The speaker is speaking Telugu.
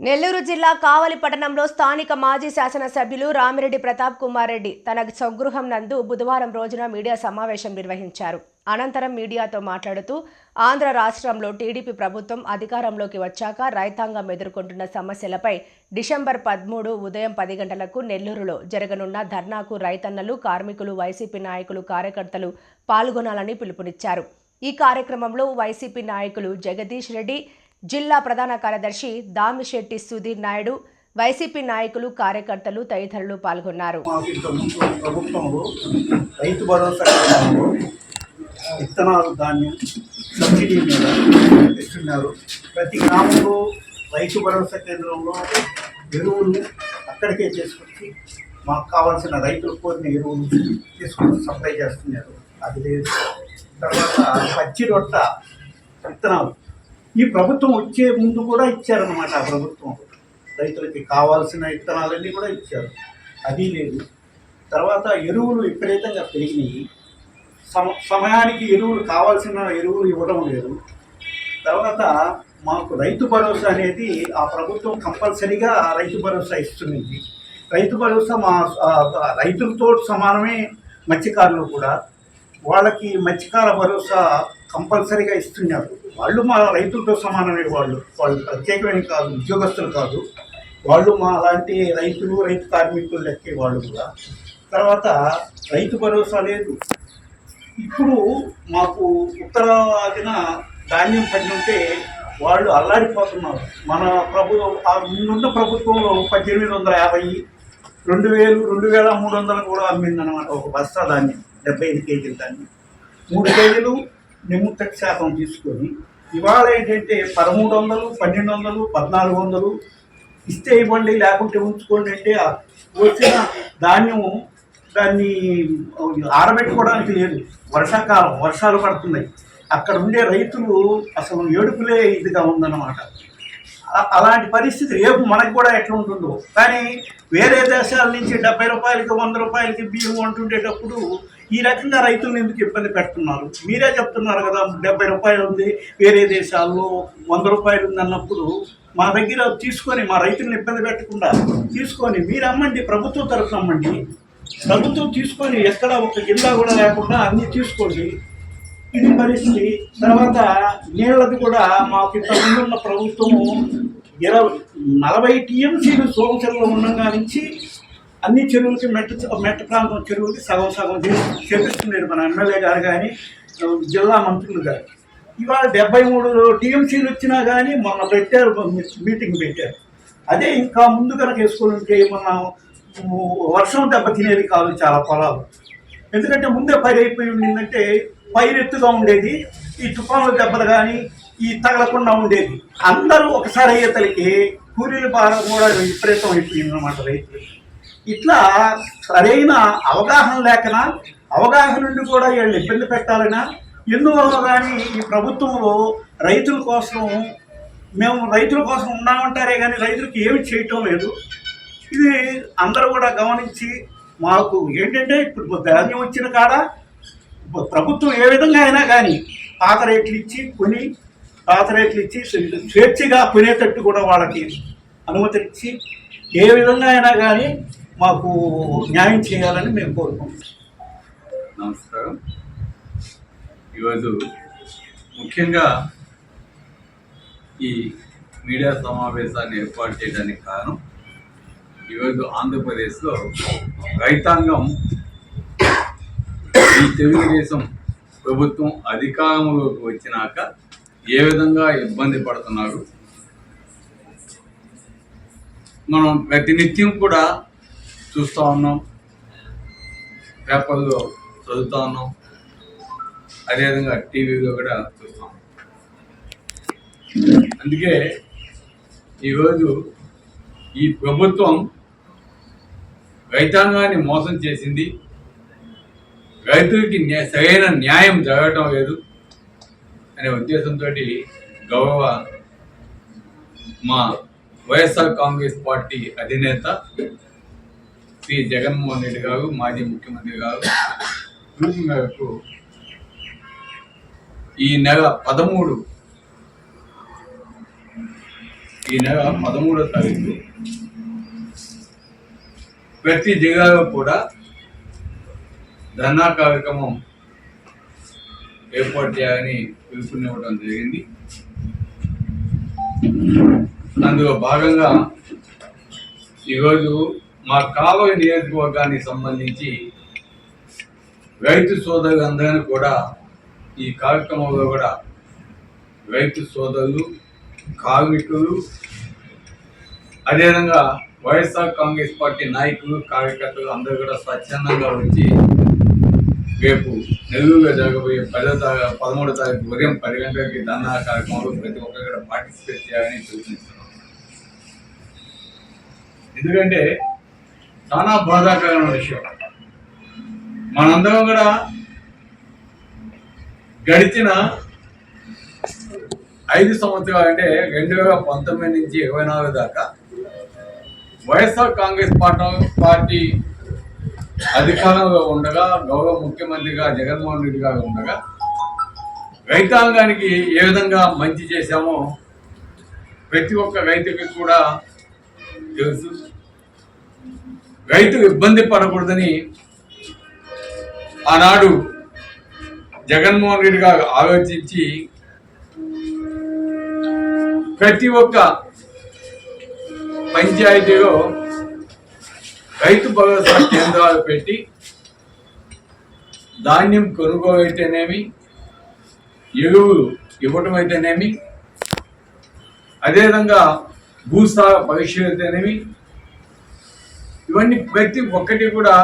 నెల్లూరు జిల్లా కావలి పట్టణంలో స్థానిక మాజీ శాసనసభ్యులు రామిరెడ్డి ప్రతాప్ కుమార్ రెడ్డి తన స్వగృహం నందు బుధవారం రోజున మీడియా సమావేశం నిర్వహించారు. అనంతరం మీడియాతో మాట్లాడుతూ ఆంధ్ర రాష్ట్రంలో టీడీపీ ప్రభుత్వం అధికారంలోకి వచ్చాక రైతాంగం ఎదుర్కొంటున్న సమస్యలపై డిసెంబర్ పదమూడు ఉదయం పది గంటలకు నెల్లూరులో జరగనున్న ధర్నాకు రైతన్నలు కార్మికులు వైసీపీ నాయకులు కార్యకర్తలు పాల్గొనాలని పిలుపునిచ్చారు. ఈ కార్యక్రమంలో వైసీపీ నాయకులు జగదీష్ రెడ్డి జిల్లా ప్రధాన కార్యదర్శి దామిశెట్టి సుధీర్ నాయుడు వైసీపీ నాయకులు కార్యకర్తలు తదితరులు పాల్గొన్నారు. రైతు భరోసా విత్తనాలు ధాన్యం సబ్సిడీ మీద ఇస్తున్నారు ప్రతి గ్రామంలో రైతు భరోసా కేంద్రంలో ఎరువులు అక్కడికే చేసుకొచ్చి మాకు కావాల్సిన రైతులు కోరిన ఎరువులు తీసుకొని సప్లై చేస్తున్నారు. అది లేదు. తర్వాత పచ్చి రొట్ట విత్తనాలు ఈ ప్రభుత్వం వచ్చే ముందు కూడా ఇచ్చారనమాట ఆ ప్రభుత్వం. రైతులకి కావాల్సిన విత్తనాలన్నీ కూడా ఇచ్చారు. అది లేదు. తర్వాత ఎరువులు విపరీతంగా పెరిగినాయి. సమ సమయానికి ఎరువులు కావాల్సిన ఎరువులు ఇవ్వడం లేదు. తర్వాత మాకు రైతు భరోసా అనేది ఆ ప్రభుత్వం కంపల్సరీగా రైతు భరోసా ఇస్తుంది రైతు భరోసా మా రైతులతో సమానమే మత్స్యకారులు కూడా. వాళ్ళకి మత్స్యకార భరోసా కంపల్సరీగా ఇస్తున్నారు. వాళ్ళు మా రైతులతో సమానమే వాళ్ళు. వాళ్ళు ప్రత్యేకమైన కాదు ఉద్యోగస్తులు కాదు. వాళ్ళు మా లాంటి రైతులు రైతు కార్మికులు లెక్కే వాళ్ళు కూడా. తర్వాత రైతు భరోసా లేదు. ఇప్పుడు మాకు ఉత్తరాదిన ధాన్యం పడినంటే వాళ్ళు అల్లాడిపోతున్నారు. మన ప్రభుత్వం ముందున్న ప్రభుత్వంలో పద్దెనిమిది వందల యాభై రెండు వేలు రెండు వేల మూడు వందలు కూడా అమ్మిందనమాట ఒక బస్తా ధాన్యం డెబ్బై ఐదు కేజీల ధాన్యం. మూడు కేజీలు నిమ్ముత్తక శాతం తీసుకొని ఇవాళ ఏంటంటే పదమూడు వందలు పన్నెండు వందలు పద్నాలుగు వందలు ఇస్తే ఇవ్వండి లేకుంటే ఉంచుకోండి అంటే వచ్చిన ధాన్యం దాన్ని ఆరబెట్టుకోవడానికి లేదు. వర్షాకాలం వర్షాలు పడుతున్నాయి. అక్కడ ఉండే రైతులు అసలు ఏడుపులే ఇదిగా ఉందన్నమాట. అలాంటి పరిస్థితి రేపు మనకు కూడా ఎట్లా ఉంటుందో. కానీ వేరే దేశాల నుంచి డెబ్బై రూపాయలకి వంద రూపాయలకి బియ్యం కొంటుండేటప్పుడు ఈ రకంగా రైతులను ఎందుకు ఇబ్బంది పెడుతున్నారు? మీరే చెప్తున్నారు కదా డెబ్బై రూపాయలు ఉంది వేరే దేశాల్లో వంద రూపాయలు ఉంది అన్నప్పుడు మా దగ్గర తీసుకొని మా రైతులను ఇబ్బంది పెట్టకుండా తీసుకొని మీరు అమ్మండి ప్రభుత్వం తరఫున అమ్మండి. ప్రభుత్వం తీసుకొని ఎక్కడ ఒక జిల్లా కూడా లేకుండా అన్నీ తీసుకోండి. ఇది పరిస్థితి. తర్వాత నీళ్ళది కూడా మాకు ఇంతకుముందు ముందున్న ప్రభుత్వము ఇరవై నలభై టీఎంసీలు సోమచర్లో ఉండగా నుంచి అన్ని చెరువులకి మెట్ట మెట్ట ప్రాంతం చెరువులకి సగం సగం చేపిస్తున్నారు మన ఎమ్మెల్యే గారు కానీ జిల్లా మంత్రులు గారు. ఇవాళ డెబ్బై మూడు టీఎంసీలు వచ్చినా కానీ మొన్న పెట్టారు మీటింగ్ పెట్టారు. అదే ఇంకా ముందు కనుక వేసుకొని ఉంటే మన వర్షం దెబ్బ తినేది కాదు చాలా పొలాలు. ఎందుకంటే ముందే పైరు అయిపోయి ఉండిందంటే పైరెత్తుగా ఉండేది ఈ తుఫాన్ల దెబ్బలు కానీ ఈ తగలకుండా ఉండేది. అందరూ ఒకసారి అయ్యేతలకి కూలీల భారం కూడా విపరీతం అయిపోయింది అనమాట రైతులు. ఇట్లా సరైన అవగాహన లేకనా? అవగాహన నుండి కూడా వీళ్ళని ఇబ్బంది పెట్టాలనా? ఎందువల్ల కానీ ఈ ప్రభుత్వంలో రైతుల కోసం మేము రైతుల కోసం ఉన్నామంటారే కానీ రైతులకు ఏమి చేయటం లేదు. ఇది అందరూ కూడా గమనించి మాకు ఏంటంటే ఇప్పుడు ధాన్యం వచ్చిన కాడ ప్రభుత్వం ఏ విధంగా అయినా కానీ పాత రేట్లు ఇచ్చి కొని పాత రేట్లు ఇచ్చి స్వేచ్ఛగా కొనేటట్టు కూడా వాళ్ళకి అనుమతిచ్చి ఏ విధంగా అయినా కానీ మాకు న్యాయం చేయాలని మేము కోరుకుంటున్నాం. నమస్కారం. ఈరోజు ముఖ్యంగా ఈ మీడియా సమావేశాన్ని ఏర్పాటు చేయడానికి కారణం ఈరోజు ఆంధ్రప్రదేశ్లో రైతాంగం ఈ తెలుగుదేశం ప్రభుత్వం అధికారంలోకి వచ్చినాక ఏ విధంగా ఇబ్బంది పడుతున్నారు? మనం ప్రతినిత్యం కూడా చూస్తూ ఉన్నాం. పేపర్లో చదువుతా ఉన్నాం. అదేవిధంగా టీవీలో కూడా చూస్తాం అందుకే ఈరోజు ఈ ప్రభుత్వం రైతాంగాన్ని మోసం చేసింది. రైతులకి సరైన న్యాయం జరగటం లేదు అనే ఉద్దేశంతో గౌరవ మా వైఎస్ఆర్ కాంగ్రెస్ పార్టీ అధినేత శ్రీ జగన్మోహన్ రెడ్డి గారు మాజీ ముఖ్యమంత్రి గారు పిలుపు మేరకు ఈ నెల పదమూడు ఈ నెల పదమూడో తారీఖు ప్రతి జిల్లాలో కూడా ధర్నా కార్యక్రమం ఏర్పాటు చేయాలని పిలుపునివ్వడం జరిగింది. అందులో భాగంగా ఈరోజు మా కాలువ నియోజకవర్గానికి సంబంధించి రైతు సోదరులందరినీ కూడా ఈ కార్యక్రమంలో కూడా రైతు సోదరులు కార్మికులు అదేవిధంగా వైఎస్ఆర్ కాంగ్రెస్ పార్టీ నాయకులు కార్యకర్తలు అందరూ కూడా స్వచ్ఛందంగా వచ్చి రేపు నెల్లూరులో జరగబోయే పదో తారీఖు పదమూడో తారీఖు ఉదయం పది గంటలకి ధర్నా కార్యక్రమంలో ప్రతి ఒక్కరు కూడా పార్టిసిపేట్ చేయాలని సూచిస్తున్నాం ఎందుకంటే చాలా బాధాకరమైన విషయం. మనందరం కూడా గడిచిన ఐదు సంవత్సరాలు అంటే రెండు వేల పంతొమ్మిది నుంచి ఇరవై నాలుగు దాకా వైఎస్ఆర్ కాంగ్రెస్ పార్టీ పార్టీ అధికారంలో ఉండగా గౌరవ ముఖ్యమంత్రిగా జగన్మోహన్ రెడ్డి గారు ఉండగా రైతాంగానికి ఏ విధంగా మంచి చేశామో ప్రతి ఒక్క రైతుకి కూడా తెలుసు. రైతు ఇబ్బంది పడకూడదని ఆనాడు జగన్మోహన్ రెడ్డి గారు ఆలోచించి ప్రతి ఒక్క పంచాయతీలో రైతు భరోసా కేంద్రాలు పెట్టి ధాన్యం కొనుగోలు అయితేనేమి ఎరువులు ఇవ్వటం అయితేనేమి అదేవిధంగా భూస్థాన పరీక్షలు అయితేనేమి ఇవన్నీ ప్రతి ఒక్కటి కూడా